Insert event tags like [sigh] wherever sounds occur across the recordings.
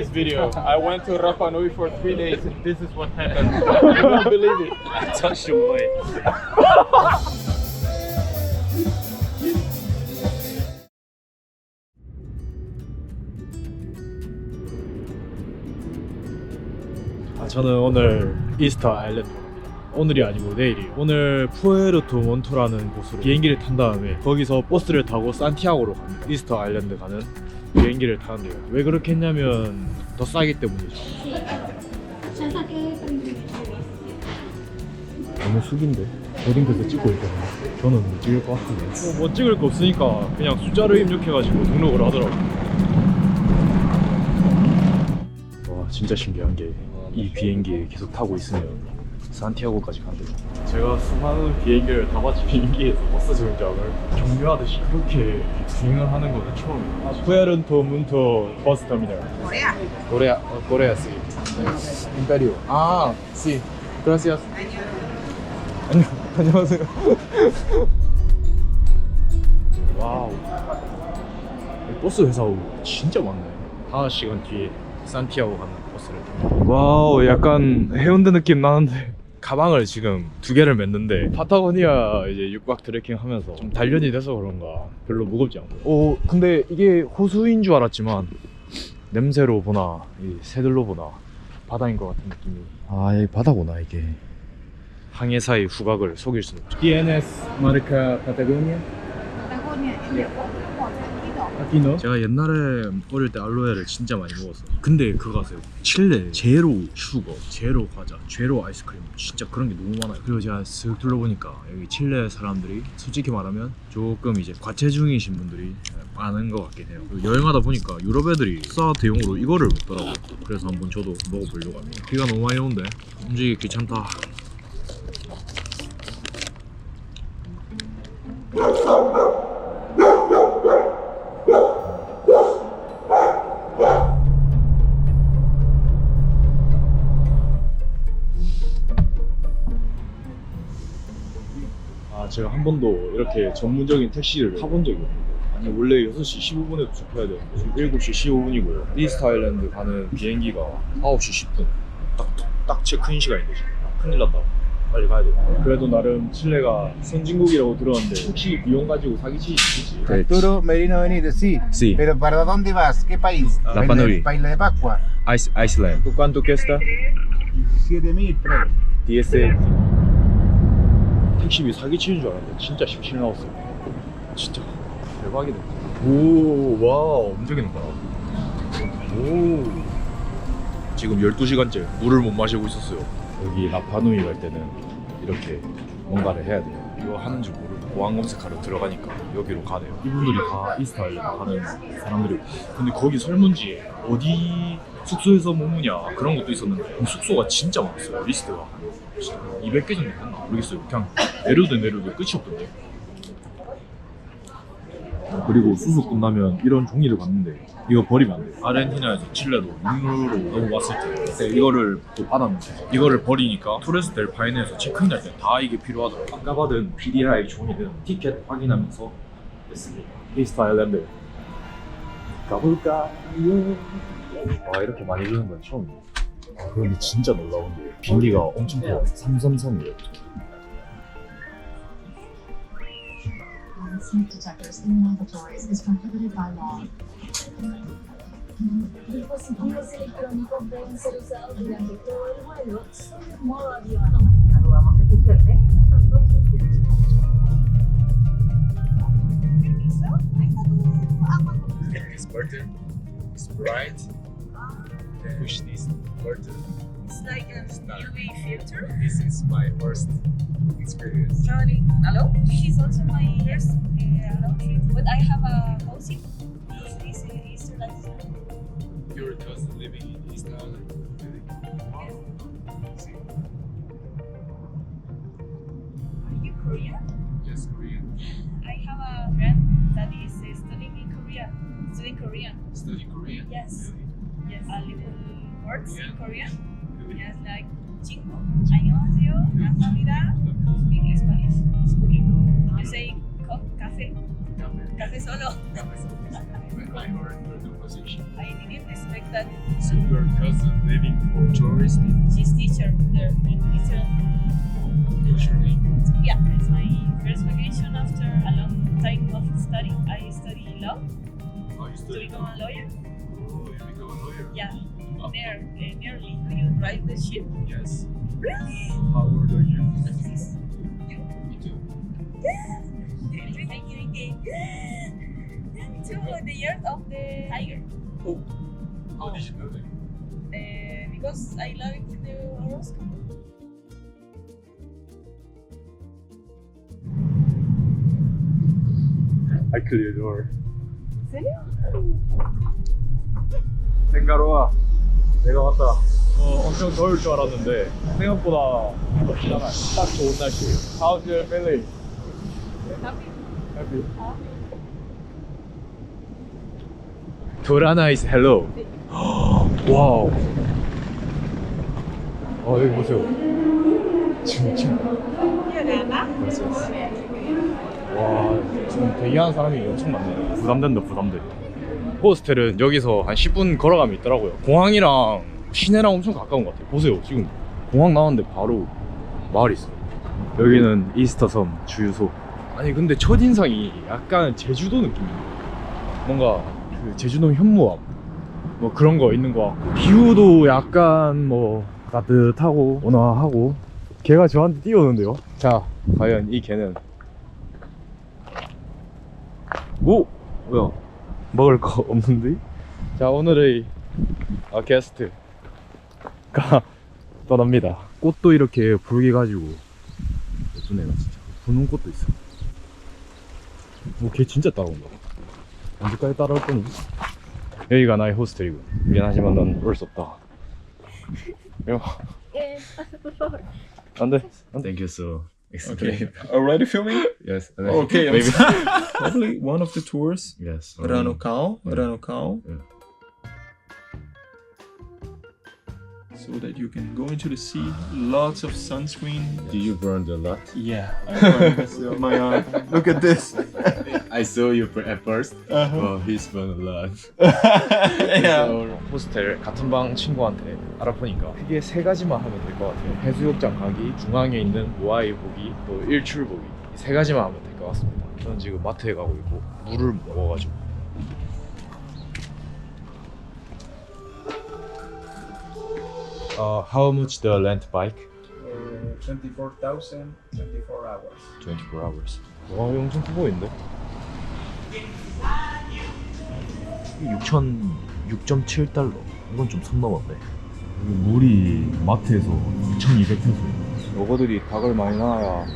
this video. I went to Rapa Nui for three days and this is what happened. you won't believe it. touch your boy. 아, 저는 오늘 이스터 아일랜드. 오늘이 아니고 내일이 오늘 푸에르토 몬토라는 곳으로 비행기를 탄 다음에 거기서 버스를 타고 산티아고로 갑니다. 이스터 아일랜드 가는 비행기를 타는데요. 왜 그렇게 했냐면 더 싸기 때문이죠. 너무 숙인데 어딘가에서 찍고 있거든요. 저는 못 찍을 것 같은데. 뭐, 뭐 찍을 거 없으니까 그냥 숫자를 입력해가지고 등록을 하더라고요. 와 진짜 신기한 게 이 비행기에 계속 타고 있으면 산티아고까지 간대요. 제가 수많은 비행기를 타봤지 비행기에서 버스 정장을 경유하듯이 그렇게 주행을 하는 거는 처음이에요. 아, 푸에르토 문토 버스 터미널. Corea, oh, Corea sí. Imperio. Ah, sí. Gracias. 안녕. 안녕하세요. [laughs] 와우. 이 버스 회사 진짜 많네. 5시간 뒤에 산티아고 가는 버스를 탑니다. 와우, 약간 해운대 느낌 나는데. 가방을 지금 두 개를 맸는데 파타고니아 이제 육박 트레킹 하면서 좀 단련이 돼서 그런가 별로 무겁지 않고. 오 근데 이게 호수인 줄 알았지만 냄새로 보나 이 새들로 보나 바다인 것 같은 느낌이. 아 여기 바다구나 이게. 항해사의 후각을 속일 수는 없죠. DNS 마르카 파타고니아? otro aquí 아키노? 제가 옛날에 어릴 때 알로에를 진짜 많이 먹었어요. 근데 그거 아세요? 칠레 제로 슈거, 제로 과자, 제로 아이스크림. 진짜 그런 게 너무 많아요. 그리고 제가 쓱 둘러보니까 여기 칠레 사람들이 솔직히 말하면 조금 이제 과체중이신 분들이 많은 것 같긴 해요. 여행하다 보니까 유럽 애들이 싸 대용으로 이거를 먹더라고요. 그래서 한번 저도 먹어보려고 합니다. 비가 너무 많이 오는데 움직이기 귀찮다 한 번도 이렇게 전문적인 택시를 타본 적이 없는데 아니 원래 6시 15분에 도착해야 되는데 지금 7시 15분이고요 리스타일랜드 가는 비행기가 9시 10분 딱, 딱, 딱 체크인 시간인데 지금 아, 큰일 났다 빨리 가야 돼 그래도 나름 칠레가 선진국이라고 들었는데 혹시 비용 가지고 사기치지 네. Arturo Merino Benítez, sí. Sí. Pero ¿para dónde vas? ¿Qué país? La Panui. País de Pascua. Iceland. ¿Cuánto cuesta? 17.000 10 택시비 사기치는 줄 알았는데 진짜 17 나왔어요. 진짜. 대박이네. 오 와우 움직이는 거야. 오. 지금 12시간째 물을 못 마시고 있었어요. 여기 라파누이 갈 때는 이렇게 뭔가를 해야 돼요. 이거 하는 줄 모르고 보안 검색하러 들어가니까 여기로 가네요. 이분들이 다 이스타 아일랜드 가는 사람들이. 근데 거기 설문지에 어디 숙소에서 머무냐 그런 것도 있었는데 숙소가 진짜 많았어요. 리스트가 200개 정도 됐나? 모르겠어요. 그냥 내려도 내려도 끝이 없던데. 그리고 수속 끝나면 이런 종이를 받는데 이거 버리면 안 돼요. 아르헨티나에서 칠레로 육로로 넘어왔을 때 그때 이거를 또 받았는데 이거를 버리니까 토레스 델 파이네에서 체크인 할 때 다 이게 필요하더라고요. 아까 받은 PDI 종이는 티켓 확인하면서 됐습니다. 이스트 아일랜드 가볼까요? 와 이렇게 많이 주는 건 처음이에요 아, 그런데 진짜 놀라운 게 비행기가 엄청 커요 333이에요 Smoke detectors in laboratories is prohibited by law. Dispositivos electrónicos Push this button. It's like a UV filter. This is my first experience. Charlie, hello? Is also my first uh, trip, but I have a housing. This is Easter like You're just living in East Island. Are you Korean? Yes, Korean. I have a friend that is uh, studying in Korea. Studying Korean. Study Korean. Yes yes. a little words in Korean. Yes, like chingo, añoño, nasamida, speak Spanish. You say coffee. cafe. Cafe solo. When I heard your conversation, I didn't expect that. So your cousin living for tourists? She's teacher there in Israel. What's your name? Yeah, it's my first vacation after a long time of study. I study law. Oh, you study? To become a lawyer. You become. Yeah, Oh, near, uh, nearly. Do you drive the ship? Yes. Really? How old are you? Yes. You? Me too. Thank you, thank. To the year of the tiger. Oh. Oh. Did you know then? Uh, because I love it the horoscope. I clear door. serio? 생가로아 내가 왔다. 어, 엄청 더울 줄 알았는데 생각보다 덥잖아 딱 좋은 날씨. How's your feeling? Happy? Happy 도라나 is hello 와우. 어 여기 보세요. 지금 지금 와 지금 대기하는 사람이 엄청 많네. 부담된다 부담돼 호스텔은 여기서 한 10분 걸어가면 있더라고요. 공항이랑 시내랑 엄청 가까운 것 같아요. 보세요 지금. 공항 나왔는데 바로 마을이 있어요. 여기는 이스터섬 주유소. 아니 근데 첫인상이 약간 제주도 느낌이에요. 뭔가 그 제주도 현무암 뭐 그런 거 있는 것 같고. 뷰도 약간 뭐 따뜻하고 온화하고. 걔가 저한테 뛰어오는데요. 자 과연 이 개는? 오! 뭐야 먹을 거 없는데? 자 오늘의 아, 게스트가 떠납니다. 꽃도 이렇게 붉게 가지고 어떤 애가 진짜. 부는 꽃도 있어. 뭐걔 진짜 따라온다. 언제까지 따라올 거니? 여기가 나의 호스텔이고 미안하지만 넌 올 수 없다. 야, [laughs] 안돼. Thank you so Okay. Already filming? Yes Okay. Maybe [laughs] Probably one of the tours. Yes Ranocal. Yeah. Ranocal. Yeah. So that you can go into the sea. Lots of sunscreen. Do you burn a lot? Yeah. I'm wearing this on my arm. Look at this. [laughs] I saw you at first Uh-huh. Oh he's burn a lot yeah. 호스텔 같은 방 친구한테 알아보니까 크게 세 가지만 하면 될 것 같아요. 해수욕장 가기, 중앙에 있는 모아이 보기, 또 일출 보기 이 세 가지만 하면 될 것 같습니다. 저는 지금 마트에 가고 있고 물을 먹어가지고. Uh, how much the rent bike? 24,000, 24 hours. 24 hours. 와, 엄청 커 보이는데? 6천 6.7달러. 이건 좀 선 넘었네. 물이 마트에서 2,200페소. 요거들이 닭을 많이 낳아야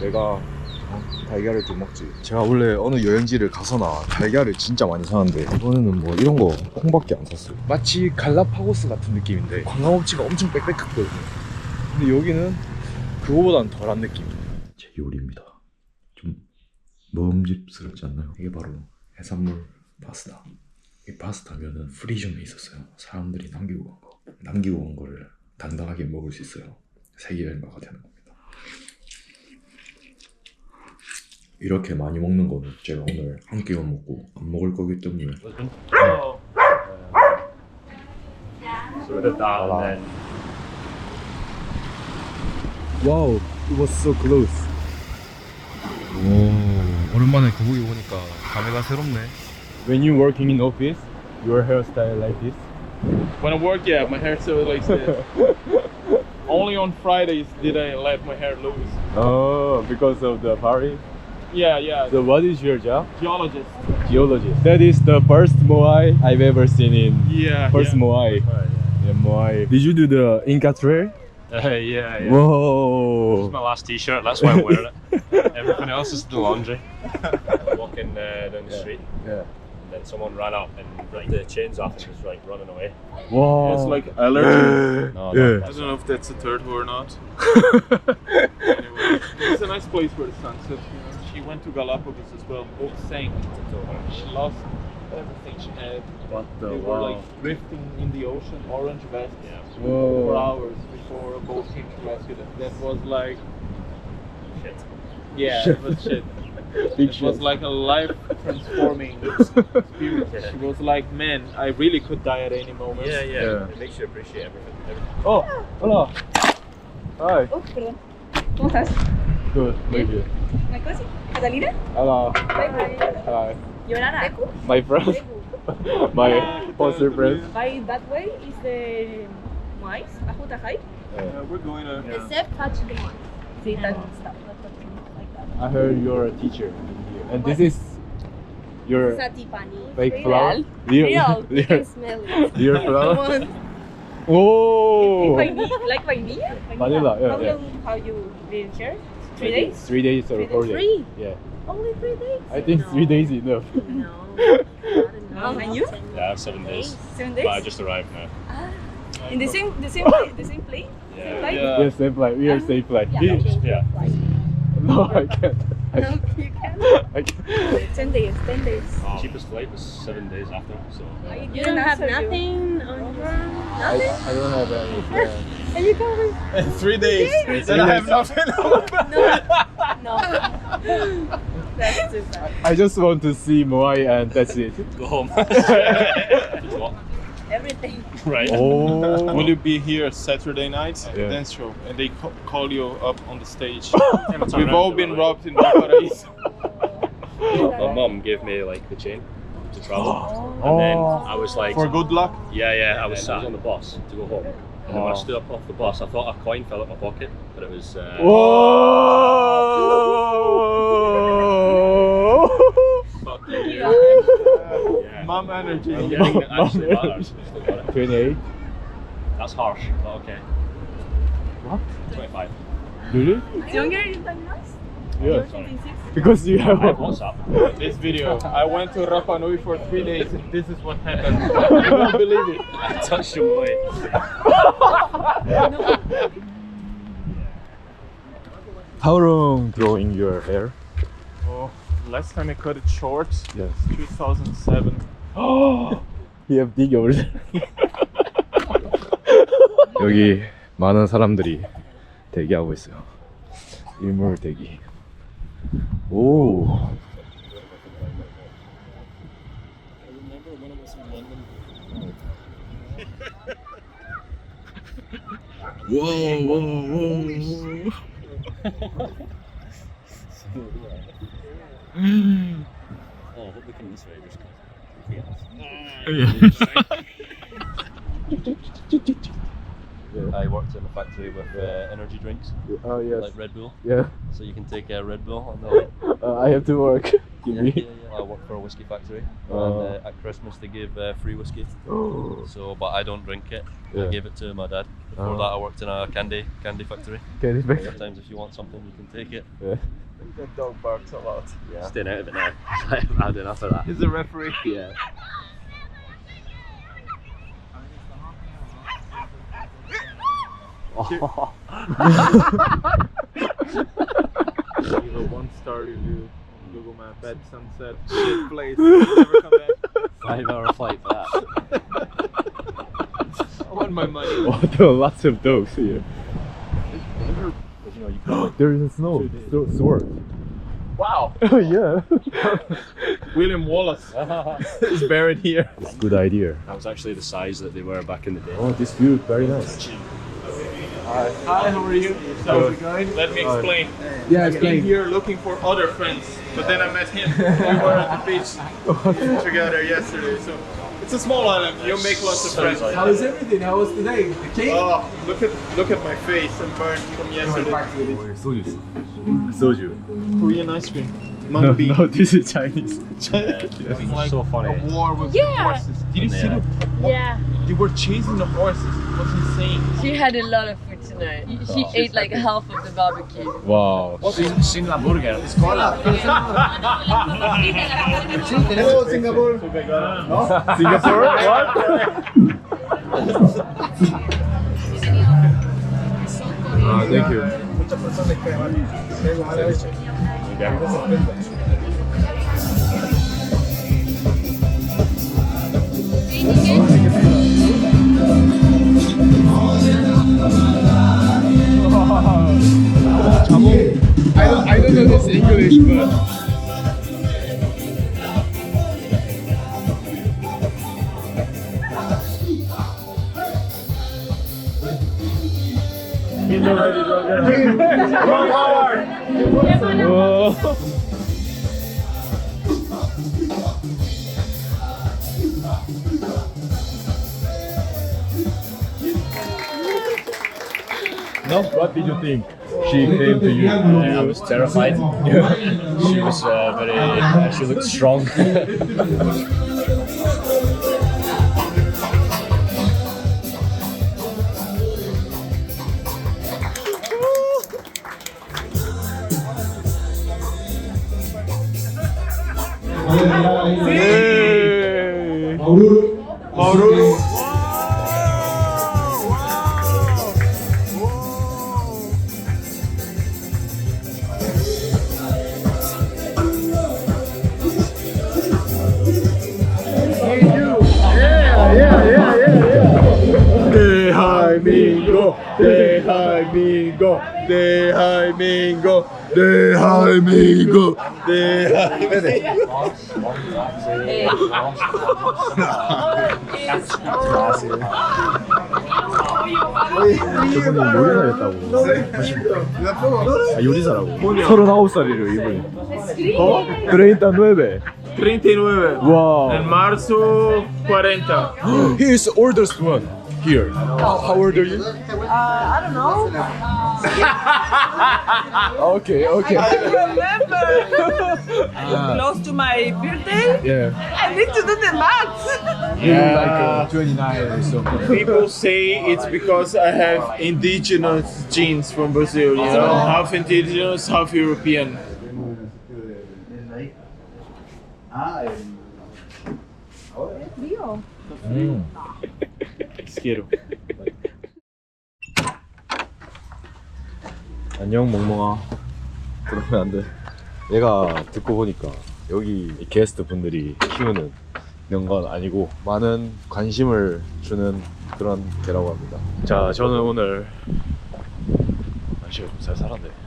내가 어, 달걀을 좀 먹지. 제가 원래 어느 여행지를 가서나 달걀을 진짜 많이 사는데 이번에는 뭐 이런 거 콩밖에 안 샀어요. 마치 갈라파고스 같은 느낌인데 관광업체가 엄청 빽빽하거든요. 근데 여기는 그거보단 덜한 느낌이에요. 제 요리입니다. 좀 먹음직스럽지 않나요? 이게 바로 해산물 파스타. 이 파스타면은 프리존에 있었어요. 사람들이 남기고 간 거. 남기고 간 거를 단단하게 먹을 수 있어요. 세계 여행가가 되는 겁니다. 이렇게 많이 먹는 거는 제가 오늘 한 끼만 먹고 안 먹을 거기 때문에 와우, it was so close. 오, 오랜만에 거북이 보니까 감회가 새롭네. When you're working in office, your hairstyle like this? When I work, yeah, my hair still like this. [laughs] Only on Fridays did I let my hair loose. Oh, because of the party. Yeah, yeah. So what is your job? geologist. Geologist. That is the first Moai I've ever seen in Yeah. first yeah. Moai. Yeah, Moai. Did you do the Inca Trail? uh, yeah, yeah. Whoa. It's my last T-shirt. That's why I'm wearing it. [laughs] Everything else is the laundry. [laughs] Walking uh, down the Yeah. street, Yeah. And then someone ran up and ripped the chains off and was like running away. Wow. It's like allergy. No, Yeah. I don't know if that's a third or not. [laughs] anyway, it's a nice place for the sunset. You know. She went to Galapagos as well. Boat sank. She lost everything she had. What the they were like drifting in the ocean, orange vests, for Whoa. hours before a boat came to rescue them. That was like, Shit. yeah, it was shit. [laughs] It was like a life transforming [laughs] experience. She was like, man, I really could die at any moment. Yeah, yeah. Yeah. It makes you appreciate everything. everything. Oh, hola. Hi. Oh, perdón. ¿Cómo estás? Good. Thank you. Macosi? ¿Catalina? Hello. Bye. Hi. Yorana. My friend. My foster [laughs] friend. By that way is the mais, Ajuta High. Uh, we're going to. Except touch the one. See that stuff. Like that. I heard you're a teacher. And this is your Satipani. fake flower? Real. Real. You can smell it. real [laughs] Come flower? Oh! Vainilla, like vanilla? Vanilla, yeah, How yeah. long how you been here? Three days? Three days or Three four days? days. Three? Yeah. Only three days? I think three days enough. No. not enough. And you? Yeah, seven days. Seven But days? I just arrived now. Ah, In the same the same place, the same place? Yeah. Same flight? Yeah. yes, same flight. We are same flight. Yeah, Yeah. No, I can't. I, [laughs] No, you can't. I can't. Ten days, ten days. Cheapest flight was seven days after. So I You didn't don't have answer you. nothing on your I, nothing? I don't have anything. [laughs] plan. And you come [laughs] with Three days. Three Then I have days. nothing. no. That's too bad. I just want to see Moai and that's it. go home. What? [laughs] Everything. Right. Oh. Will you be here Saturday night? Yeah. Dance show. And they ca- call you up on the stage. [laughs] We've all been robbed in Valparaiso. [laughs] My mum gave me like the chain to travel, [gasps] and then I was like, For good luck. yeah, yeah. I was sat on the bus to go home, and then when I stood up off the bus, I thought a coin fell out my pocket, but it was. Uh, Whoa! Fuck you. yeah. Mom energy. I'm getting it Mum actually energy. matters. Still got it. 28. That's harsh, but okay. What? 25. Really? It's younger than us? Yeah. You're 26? Because you I have have a WhatsApp. This video. I went to Rapa Nui for three days and this is what happened. [laughs] You won't believe it. I touched your boy. [laughs] How long growing your hair? Oh, last time I cut it short, Yes. 2007. You [gasps] [gasps] have big. 여기 많은 사람들이 대기하고 있어요. 일몰 대기. 오. Whoa. [laughs] I worked in a factory with uh, energy drinks, Oh yes. like Red Bull. Yeah. So you can take uh, Red Bull on the way. [laughs] Uh, I have to work. Give Yeah, [laughs] me. yeah, yeah. I work for a whiskey factory, Oh. and uh, at Christmas they give uh, free whiskey. Oh. [gasps] So, but I don't drink it. Yeah. I gave it to my dad. Before Oh. that, I worked in a candy candy factory. Get it back. Sometimes, if you want something, you can take it. Yeah. That dog barks a lot. Yeah. Staying out of it now. I've had enough of that. He's a referee. Yeah. Give a one star review. on Google Map. Bad sunset. Shit place. Never come back. Five hour flight for that. I want my money. Oh, there are lots of dogs here. [gasps] There is a snow so, sword. Wow. [laughs] Oh yeah. [laughs] William Wallace [laughs] is buried here. Good idea. That was actually the size that they were back in the day. Oh, this view very nice. Hi, how are you? How's it going? Let me explain. Yeah, I came here looking for other friends, but then I met him. We were at the beach [laughs] together yesterday, so it's a small island. You'll make lots of friends. How is everything? How was today? The? Oh, look at look at my face. I'm burned from yesterday. Soju. Soju. Korean ice cream. No, [laughs] no, this is Chinese. [laughs] Yeah, it's like so funny. A war with yeah. horses. Did you yeah. see the? Yeah. They were chasing the horses. It was insane. She had a lot of food tonight. Oh, she ate like happy. half of the barbecue. Wow. What's in la burger. It's cola. [laughs] Singapore. No? Singapore. What? Ah, thank you. I don't, I don't know this English, but No? What did you think? She came to you. I was terrified. [laughs] she was uh, very. Uh, she looked strong. [laughs] Maruru. Mingo, de Jaimingo, de Jaimingo, de Jaimingo, de Jaimingo. [laughs] 대한민국, 대한민국. 저분이 요리사였다고. 아, 요리사라고. 39살이래요, 이분이. 어? 39. 39. 와. En marzo, 40. He is oldest one here. How, old are you? I don't know. [laughs] Okay, okay. I remember, [laughs] ah. close to my birthday, Yeah. I need to do the math. You look like uh, 29 or something. People say it's because I have indigenous genes from Brazil, you know, ah. half indigenous, half European. Ah, Quiero. 안녕 멍멍아. 그러면 안돼. 얘가 듣고 보니까 여기 게스트 분들이 키우는 명건 아니고 많은 관심을 주는 그런 개라고 합니다. 자 저는 오늘 날씨가 좀잘 살았네